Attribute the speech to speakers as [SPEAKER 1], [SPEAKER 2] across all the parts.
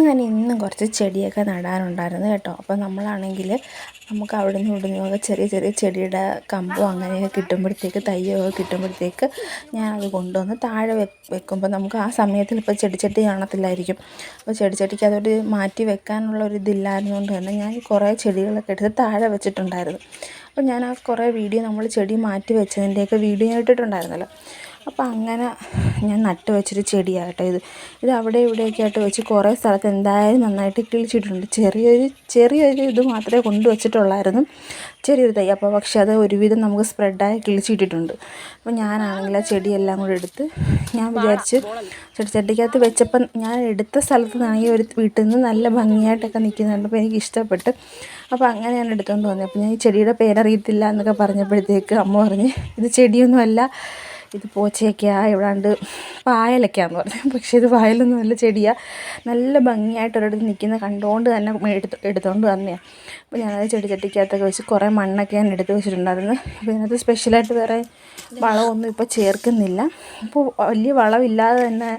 [SPEAKER 1] അങ്ങനെ ഇന്നും കുറച്ച് ചെടിയൊക്കെ നടാനുണ്ടായിരുന്നു കേട്ടോ. അപ്പോൾ നമ്മളാണെങ്കിൽ നമുക്ക് അവിടെ നിന്ന് ഇവിടെ നിന്നൊക്കെ ചെറിയ ചെറിയ ചെടിയുടെ കമ്പും അങ്ങനെയൊക്കെ കിട്ടുമ്പോഴത്തേക്ക് തയ്യൊക്കെ കിട്ടുമ്പോഴത്തേക്ക് ഞാനത് കൊണ്ടുവന്ന് താഴെ വെക്കുമ്പോൾ നമുക്ക് ആ സമയത്തിൽ ഇപ്പോൾ ചെടിച്ചട്ടി കാണത്തില്ലായിരിക്കും. അപ്പോൾ ചെടിച്ചട്ടിക്ക് അതൊരു മാറ്റി വെക്കാനുള്ള ഒരു ഇതില്ലായിരുന്നുകൊണ്ട് തന്നെ ഞാൻ കുറേ ചെടികളൊക്കെ എടുത്ത് താഴെ വെച്ചിട്ടുണ്ടായിരുന്നു. അപ്പോൾ ഞാൻ ആ കുറേ വീഡിയോ നമ്മൾ ചെടി മാറ്റി വെച്ചതിന്റെയൊക്കെ വീഡിയോ ഇട്ടിട്ടുണ്ടായിരുന്നല്ലോ. അപ്പോൾ അങ്ങനെ ഞാൻ നട്ട് വെച്ചൊരു ചെടിയാട്ടോ ഇത് ഇത് അവിടെ ഇവിടെയൊക്കെ ആയിട്ട് വെച്ച് കുറേ സ്ഥലത്ത് എന്തായാലും നന്നായിട്ട് കിളിച്ചിട്ടുണ്ട്. ചെറിയൊരു ചെറിയൊരു ഇത് മാത്രമേ കൊണ്ടുവച്ചിട്ടുള്ളായിരുന്നു ചെറിയൊരു തൈ. അപ്പോൾ പക്ഷേ അത് ഒരുവിധം നമുക്ക് സ്പ്രെഡായി കിളിച്ചിട്ടിട്ടുണ്ട്. അപ്പോൾ ഞാനാണെങ്കിൽ ആ ചെടിയെല്ലാം കൂടെ എടുത്ത് ഞാൻ വിചാരിച്ച് ചെടിച്ചട്ടിക്കകത്ത് വെച്ചപ്പം ഞാൻ എടുത്ത സ്ഥലത്ത് നിന്നാണെങ്കിൽ ഒരു വീട്ടിൽ നിന്ന് നല്ല ഭംഗിയായിട്ടൊക്കെ നിൽക്കുന്നുണ്ട്. അപ്പോൾ എനിക്ക് ഇഷ്ടപ്പെട്ട്. അപ്പോൾ അങ്ങനെ ഞാൻ എടുത്തുകൊണ്ട് വന്നത്. അപ്പോൾ ഞാൻ ഈ ചെടിയുടെ പേരറിയത്തില്ല എന്നൊക്കെ പറഞ്ഞപ്പോഴത്തേക്ക് അമ്മ പറഞ്ഞ് ഇത് ചെടിയൊന്നുമല്ല. ഇത് പോച്ചയൊക്കെയാണ് ഇവിടാണ്ട് പായലൊക്കെയാന്ന് പറഞ്ഞു. പക്ഷേ ഇത് പായലൊന്നും നല്ല ചെടിയാണ് നല്ല ഭംഗിയായിട്ട് ഒരിടത്ത് നിൽക്കുന്ന കണ്ടുകൊണ്ട് തന്നെ എടുത്ത് എടുത്തുകൊണ്ട് തന്നെയാണ് അപ്പോൾ ഞാനത് ചെടിച്ചട്ടിക്കകത്തൊക്കെ വെച്ച് കുറേ മണ്ണൊക്കെ ഞാൻ എടുത്ത് വെച്ചിട്ടുണ്ടായിരുന്നു. അപ്പോൾ ഇതിനകത്ത് സ്പെഷ്യലായിട്ട് വേറെ വളമൊന്നും ഇപ്പോൾ ചേർക്കുന്നില്ല. അപ്പോൾ വലിയ വളമില്ലാതെ തന്നെ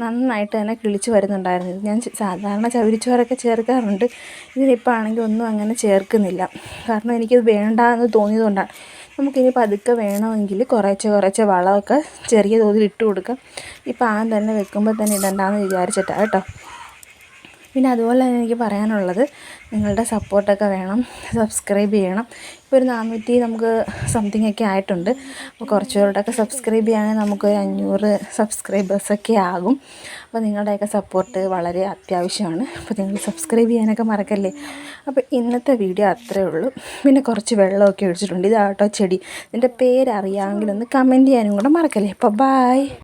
[SPEAKER 1] നന്നായിട്ട് തന്നെ കിളിച്ച് വരുന്നുണ്ടായിരുന്നു. ഞാൻ സാധാരണ ചകിരിച്ചോറൊക്കെ ചേർക്കാറുണ്ട്. ഇതിനിപ്പോൾ ആണെങ്കിൽ ഒന്നും അങ്ങനെ ചേർക്കുന്നില്ല. കാരണം എനിക്കത് വേണ്ട എന്ന് തോന്നിയതുകൊണ്ടാണ്. നമുക്കിനി പതുക്കെ വേണമെങ്കിൽ കുറേശ്ശെ കുറേശ്ശെ വളമൊക്കെ ചെറിയ തോതിൽ ഇട്ട് കൊടുക്കാം. ഇപ്പം ആദ്യം തന്നെ വെക്കുമ്പോൾ തന്നെ ഇടണ്ടാന്ന് വിചാരിച്ചിട്ടാണ് കേട്ടോ. പിന്നെ അതുപോലെ തന്നെ എനിക്ക് പറയാനുള്ളത് നിങ്ങളുടെ സപ്പോർട്ടൊക്കെ വേണം സബ്സ്ക്രൈബ് ചെയ്യണം. ഇപ്പോൾ ഒരു നാനൂറ്റി നമുക്ക് സംതിങ് ഒക്കെ ആയിട്ടുണ്ട്. അപ്പോൾ കുറച്ച് പേരോടൊക്കെ സബ്സ്ക്രൈബ് ചെയ്യുകയാണെങ്കിൽ നമുക്ക് ഒരു അഞ്ഞൂറ് സബ്സ്ക്രൈബേഴ്സൊക്കെ ആകും. അപ്പോൾ നിങ്ങളുടെയൊക്കെ സപ്പോർട്ട് വളരെ അത്യാവശ്യമാണ്. അപ്പോൾ നിങ്ങൾ സബ്സ്ക്രൈബ് ചെയ്യാനൊക്കെ മറക്കല്ലേ? അപ്പോൾ ഇന്നത്തെ വീഡിയോ അത്രേ ഉള്ളൂ. പിന്നെ കുറച്ച് വെള്ളമൊക്കെ ഒഴിച്ചിട്ടുണ്ട്. ഇതാട്ടോ ചെടി. ഇതിന്റെ പേരറിയാമെങ്കിൽ ഒന്ന് കമന്റ് ചെയ്യാനും കൂടെ മറക്കല്ലേ? അപ്പോൾ ബായ്